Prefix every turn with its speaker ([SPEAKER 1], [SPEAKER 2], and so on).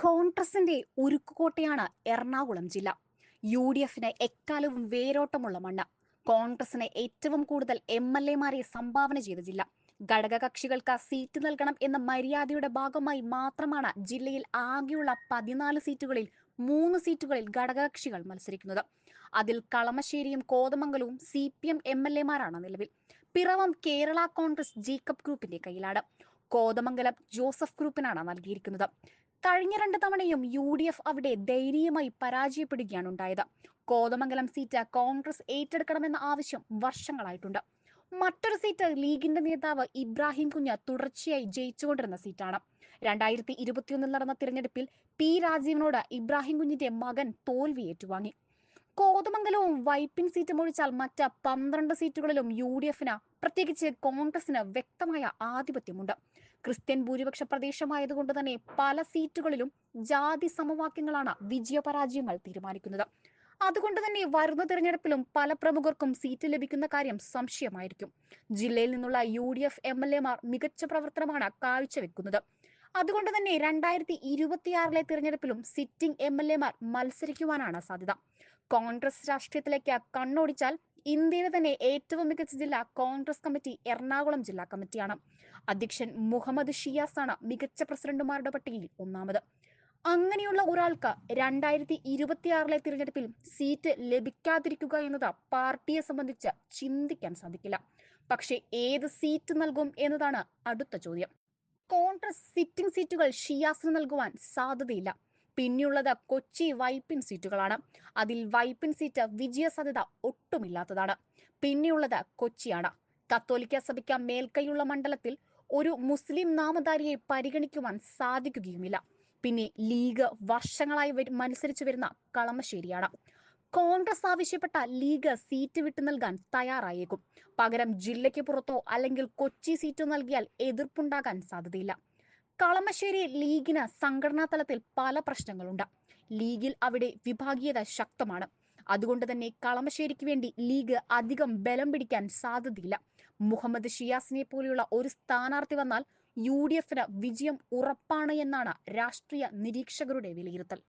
[SPEAKER 1] കോൺഗ്രസിന്റെ ഉരുക്കുകോട്ടയാണ് എറണാകുളം ജില്ല. U D എഫിന് എക്കാലവും വേരോട്ടമുള്ള മണ്ണ്. കോൺഗ്രസിന് ഏറ്റവും കൂടുതൽ എം എൽ എമാരെ സംഭാവന ചെയ്ത ജില്ല. ഘടകകക്ഷികൾക്ക് സീറ്റ് നൽകണം എന്ന മര്യാദയുടെ ഭാഗമായി മാത്രമാണ് ജില്ലയിൽ ആകെയുള്ള പതിനാല് സീറ്റുകളിൽ മൂന്ന് സീറ്റുകളിൽ ഘടകകക്ഷികൾ മത്സരിക്കുന്നത്. അതിൽ കളമശ്ശേരിയും കോതമംഗലവും C P M M L എമാരാണ് നിലവിൽ. പിറവം കേരള കോൺഗ്രസ് ജേക്കബ് ഗ്രൂപ്പിന്റെ കയ്യിലാണ്. കോതമംഗലം ജോസഫ് ഗ്രൂപ്പിനാണ് നൽകിയിരിക്കുന്നത്. കഴിഞ്ഞ രണ്ട് തവണയും യു ഡി എഫ് അവിടെ ദയനീയമായി പരാജയപ്പെടുകയാണ് ഉണ്ടായത്. കോതമംഗലം സീറ്റ് കോൺഗ്രസ് ഏറ്റെടുക്കണമെന്ന ആവശ്യം വർഷങ്ങളായിട്ടുണ്ട്. മറ്റൊരു സീറ്റ് ലീഗിന്റെ നേതാവ് ഇബ്രാഹിം കുഞ്ഞ് തുടർച്ചയായി ജയിച്ചുകൊണ്ടിരുന്ന സീറ്റാണ്. രണ്ടായിരത്തി ഇരുപത്തിയൊന്നിൽ നടന്ന തിരഞ്ഞെടുപ്പിൽ പി രാജീവിനോട് ഇബ്രാഹിം കുഞ്ഞിന്റെ മകൻ തോൽവി ഏറ്റുവാങ്ങി കോതമംഗലവും വൈപ്പിൻ സീറ്റും ഒഴിച്ചാൽ മറ്റ് പന്ത്രണ്ട് സീറ്റുകളിലും യു ഡി എഫിന് പ്രത്യേകിച്ച് കോൺഗ്രസിന് വ്യക്തമായ ആധിപത്യമുണ്ട്. ക്രിസ്ത്യൻ ഭൂരിപക്ഷ പ്രദേശമായതുകൊണ്ട് തന്നെ പല സീറ്റുകളിലും ജാതി സമവാക്യങ്ങളാണ് വിജയപരാജയങ്ങൾ തീരുമാനിക്കുന്നത്. അതുകൊണ്ട് തന്നെ വരുന്ന തിരഞ്ഞെടുപ്പിലും പല പ്രമുഖർക്കും സീറ്റ് ലഭിക്കുന്ന കാര്യം സംശയമായിരിക്കും. ജില്ലയിൽ നിന്നുള്ള യു ഡി എഫ് എം എൽ എമാർ മികച്ച പ്രവർത്തനമാണ് കാഴ്ചവെക്കുന്നത്. അതുകൊണ്ട് തന്നെ രണ്ടായിരത്തി ഇരുപത്തിയാറിലെ തിരഞ്ഞെടുപ്പിലും സിറ്റിംഗ് എം എൽ എമാർ മത്സരിക്കുവാനാണ് സാധ്യത. കോൺഗ്രസ് രാഷ്ട്രീയത്തിലേക്ക് കണ്ണോടിച്ചാൽ ഇന്ത്യയിലെ തന്നെ ഏറ്റവും മികച്ച ജില്ല കോൺഗ്രസ് കമ്മിറ്റി എറണാകുളം ജില്ലാ കമ്മിറ്റിയാണ്. അധ്യക്ഷൻ മുഹമ്മദ് ഷിയാസ് ആണ് മികച്ച പ്രസിഡന്റുമാരുടെ പട്ടികയിൽ ഒന്നാമത്. അങ്ങനെയുള്ള ഒരാൾക്ക് രണ്ടായിരത്തി ഇരുപത്തിയാറിലെ തിരഞ്ഞെടുപ്പിൽ സീറ്റ് ലഭിക്കാതിരിക്കുക എന്നത് പാർട്ടിയെ സംബന്ധിച്ച് ചിന്തിക്കാൻ സാധിക്കില്ല. പക്ഷേ ഏത് സീറ്റ് നൽകും എന്നതാണ് അടുത്ത ചോദ്യം. കോൺഗ്രസ് സിറ്റിംഗ് സീറ്റുകൾ ഷിയാസിന് നൽകുവാൻ സാധ്യതയില്ല. പിന്നെയുള്ളത് കൊച്ചി വൈപ്പിൻ സീറ്റുകളാണ്. അതിൽ വൈപ്പിൻ സീറ്റ് വിജയസാധ്യത ഒട്ടുമില്ലാത്തതാണ്. പിന്നെയുള്ളത് കൊച്ചിയാണ്. കത്തോലിക്ക സഭയ്ക്ക് മേൽക്കൈയുള്ള മണ്ഡലത്തിൽ ഒരു മുസ്ലിം നാമധാരിയെ പരിഗണിക്കുവാൻ സാധിക്കുകയുമില്ല. പിന്നെ ലീഗ് വർഷങ്ങളായി മത്സരിച്ചു വരുന്ന കളമശ്ശേരിയാണ്. കോൺഗ്രസ് ആവശ്യപ്പെട്ട ലീഗ് സീറ്റ് വിട്ടു നൽകാൻ തയ്യാറായേക്കും. പകരം ജില്ലയ്ക്ക് പുറത്തോ അല്ലെങ്കിൽ കൊച്ചി സീറ്റോ നൽകിയാൽ എതിർപ്പുണ്ടാകാൻ സാധ്യതയില്ല. കളമശ്ശേരി ലീഗിന് സംഘടനാ തലത്തിൽ പല പ്രശ്നങ്ങളുണ്ട്. ലീഗിൽ അവിടെ വിഭാഗീയത ശക്തമാണ്. അതുകൊണ്ട് തന്നെ കളമശ്ശേരിക്ക് വേണ്ടി ലീഗ് അധികം ബലം പിടിക്കാൻ സാധ്യതയില്ല. മുഹമ്മദ് ഷിയാസിനെ പോലെയുള്ള ഒരു സ്ഥാനാർത്ഥി വന്നാൽ യു ഡി എഫിന് വിജയം ഉറപ്പാണ് എന്നാണ് രാഷ്ട്രീയ നിരീക്ഷകരുടെ വിലയിരുത്തൽ.